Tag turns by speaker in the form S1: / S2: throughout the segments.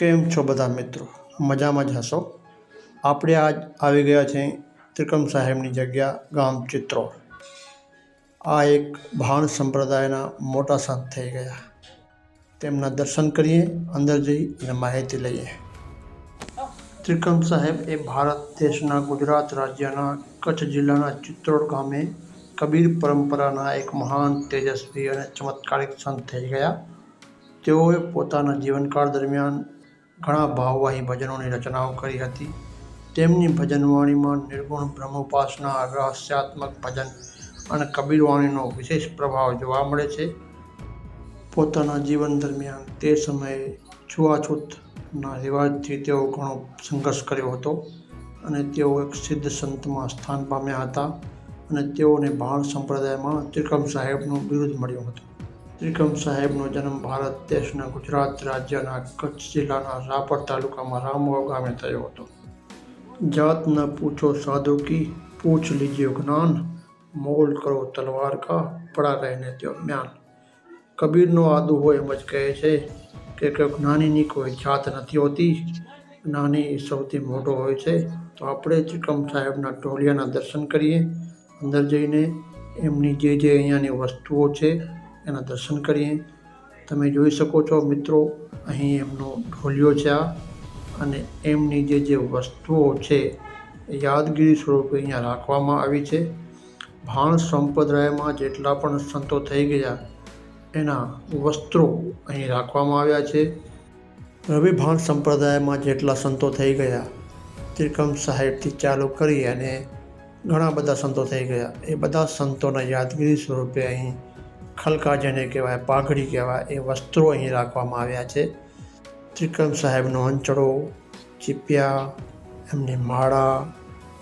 S1: કેમ છો બધા મિત્રો? મજામાં જ હશો? આપણે આજ આવી ગયા છે ત્રિકમ સાહેબની જગ્યા, ગામ ચિત્રોડ. આ એક ભાણ સંપ્રદાયના મોટા સંત થઈ ગયા. તેમના દર્શન કરીએ, અંદર જઈ અને માહિતી લઈએ. ત્રિકમ સાહેબ એ ભારત દેશના ગુજરાત રાજ્યના કચ્છ જિલ્લાના ચિત્રોડ ગામે કબીર પરંપરાના એક મહાન તેજસ્વી અને ચમત્કારિક સંત થઈ ગયા. તેઓએ પોતાના જીવનકાળ દરમિયાન ઘણા ભાવવાહી ભજનોની રચનાઓ કરી હતી. તેમની ભજનવાણીમાં નિર્ગુણ બ્રહ્મોપાસના રહસ્યાત્મક ભજન અને કબીરવાણીનો વિશેષ પ્રભાવ જોવા મળે છે. પોતાના જીવન દરમિયાન તે સમયે છૂઆછૂતના રિવાજથી તેઓ ઘણો સંઘર્ષ કર્યો હતો અને તેઓ એક સિદ્ધ સંતમાં સ્થાન પામ્યા હતા અને તેઓને ભાણ સંપ્રદાયમાં ત્રિકમ સાહેબનું બિરુદ મળ્યું હતું. ત્રિકમ સાહેબનો જન્મ ભારત દેશના ગુજરાત રાજ્યના કચ્છ જિલ્લાના રાપર તાલુકામાં રામવાવ ગામે થયો હતો. જાત પૂછો સાધુ કી, પૂછ લીजिए જ્ઞાન, મોલ કરો તલવાર કા, પડા રહેને ત્યો જ્ઞાન કબીરનો આદુ હોય એમ જ કહે છે કે કે જ્ઞાનીની કોઈ જાત નથી હોતી. જ્ઞાની સૌથી મોટો હોય છે. તો આપણે ત્રિકમ સાહેબના ઢોલિયાના દર્શન કરીએ. અંદર જઈને એમની જે જે અહીંયાની વસ્તુઓ છે એના દર્શન કરીએ. તમે જોઈ શકો છો મિત્રો, અહીં એમનો ઢોલિયો છે આ અને એમની જે જે વસ્તુઓ છે યાદગીરી સ્વરૂપે અહીંયા રાખવામાં આવી છે. ભાણ સંપ્રદાયમાં જેટલા પણ સંતો થઈ ગયા, એના વસ્ત્રો અહીં રાખવામાં આવ્યા છે. રવિ ભાણ સંપ્રદાયમાં જેટલા સંતો થઈ ગયા, ત્રિકમ સાહેબથી ચાલુ કરી અને ઘણા બધા સંતો થઈ ગયા. એ બધા સંતોના યાદગીરી સ્વરૂપે અહીં ખલકા જેને કહેવાય, પાઘડી કહેવાય, એ વસ્ત્રો અહીં રાખવામાં આવ્યા છે. ત્રિકમ સાહેબનો અંચળો, ચીપિયા, એમની માળા,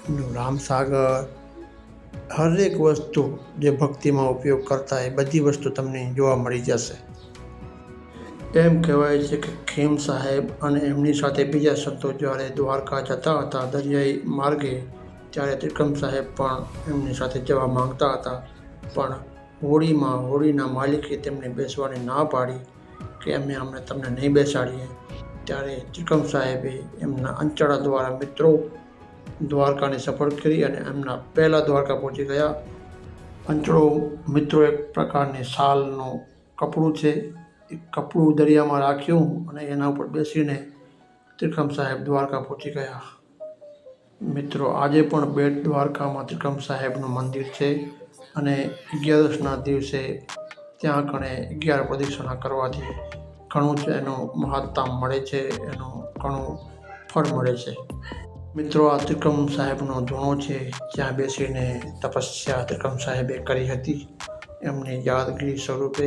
S1: એમનું રામસાગર, હરેક વસ્તુ જે ભક્તિમાં ઉપયોગ કરતા એ બધી વસ્તુ તમને જોવા મળી જશે. એમ કહેવાય છે કે ખેમ સાહેબ અને એમની સાથે બીજા સંતો જ્યારે દ્વારકા જતા હતા, દરિયાઈ માર્ગે, ત્યારે ત્રિકમ સાહેબ પણ એમની સાથે જવા માંગતા હતા. પણ હોડીમાં હોળીના માલિકે તેમને બેસવાની ના પાડી કે અમે અમને તમને નહીં બેસાડીએ. ત્યારે ત્રિકમ સાહેબે એમના અંચળા દ્વારા મિત્રો દ્વારકાની સફર કરી અને એમના પહેલાં દ્વારકા પહોંચી ગયા. અંચળો મિત્રો એક પ્રકારની શાલનું કપડું છે. એ કપડું દરિયામાં રાખ્યું અને એના ઉપર બેસીને ત્રિકમ સાહેબ દ્વારકા પહોંચી ગયા. મિત્રો, આજે પણ બેટ દ્વારકામાં ત્રિકમ સાહેબનું મંદિર છે. અને અગિયારસના દિવસે ત્યાં કણે અગિયાર પ્રદક્ષિણા કરવાથી ઘણું જ એનું મહાત્તામ મળે છે, એનું ઘણું ફળ મળે છે. મિત્રો, આ ત્રિકમ સાહેબનો ધૂણો છે, જ્યાં બેસીને તપસ્યા ત્રિકમ સાહેબે કરી હતી. એમની યાદગીરી સ્વરૂપે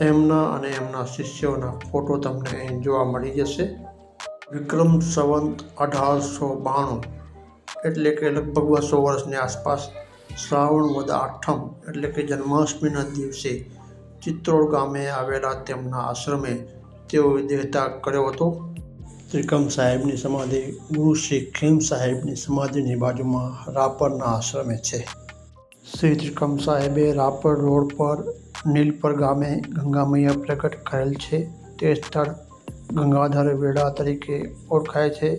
S1: એમના અને એમના શિષ્યોના ફોટો તમને અહીં જોવા મળી જશે. વિક્રમ સંવંત અઢારસો બાણું, એટલે કે લગભગ બસો વર્ષની આસપાસ શ્રાવણ વદ આઠમ એટલે કે જન્માષ્ટમીના દિવસે ચિત્રોડ ગામે આવેલા તેમના આશ્રમે તેઓએ દેહત્યાગ કર્યો હતો. ત્રિકમ સાહેબની સમાધિ ગુરુ શ્રી ખેમ સાહેબની સમાધિની બાજુમાં રાપરના આશ્રમે છે. શ્રી ત્રિકમ સાહેબે રાપર રોડ પર નીલપર ગામે ગંગામૈયા પ્રગટ કરેલ છે. તે સ્થળ ગંગાધર વેડા તરીકે ઓળખાય છે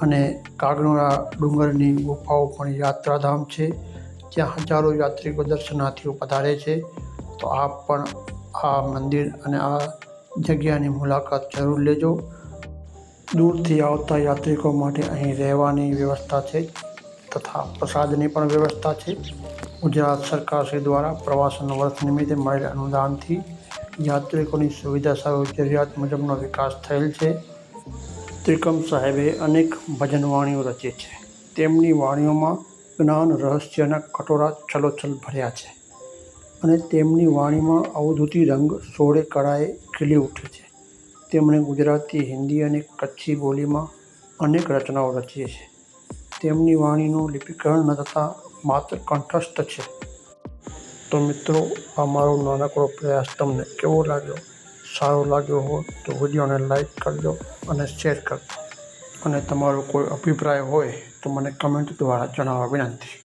S1: અને કાગણોરા ડુંગરની ગુફાઓ પણ યાત્રાધામ છે. જ્યાં હજારો યાત્રિકો દર્શનાર્થીઓ પધારે છે, તો આપ પણ આ મંદિર અને આ જગ્યાની મુલાકાત જરૂર લેજો. દૂરથી આવતા યાત્રિકો માટે અહીં રહેવાની વ્યવસ્થા છે તથા પ્રસાદની પણ વ્યવસ્થા છે. ગુજરાત સરકાર શ્રી દ્વારા પ્રવાસન વર્ષ નિમિત્તે મળેલ અનુદાનથી યાત્રિકોની સુવિધા સર્વ જરૂરિયાત મુજબનો વિકાસ થયેલ છે. ત્રિકમ સાહેબે અનેક ભજન વાણીઓ રચી છે. તેમની વાણીઓમાં જ્ઞાન રહસ્યના કટોરા છલોછલ ભર્યા છે અને તેમની વાણીમાં અવધૂતી રંગ સોળે કળાએ ખીલી ઉઠે છે. તેમણે ગુજરાતી, હિન્દી અને કચ્છી બોલીમાં અનેક રચનાઓ રચી છે. તેમની વાણીનું લિપિકરણ ન થતાં માત્ર કંઠસ્થ છે. તો મિત્રો, આ મારો નાનકડો પ્રયાસ તમને કેવો લાગ્યો? સારો લાગ્યો હોય તો વિડીયોને લાઈક કરજો અને શેર કરજો. અને તમારો કોઈ અભિપ્રાય હોય તો મને કમેન્ટ દ્વારા જણાવવા વિનંતી.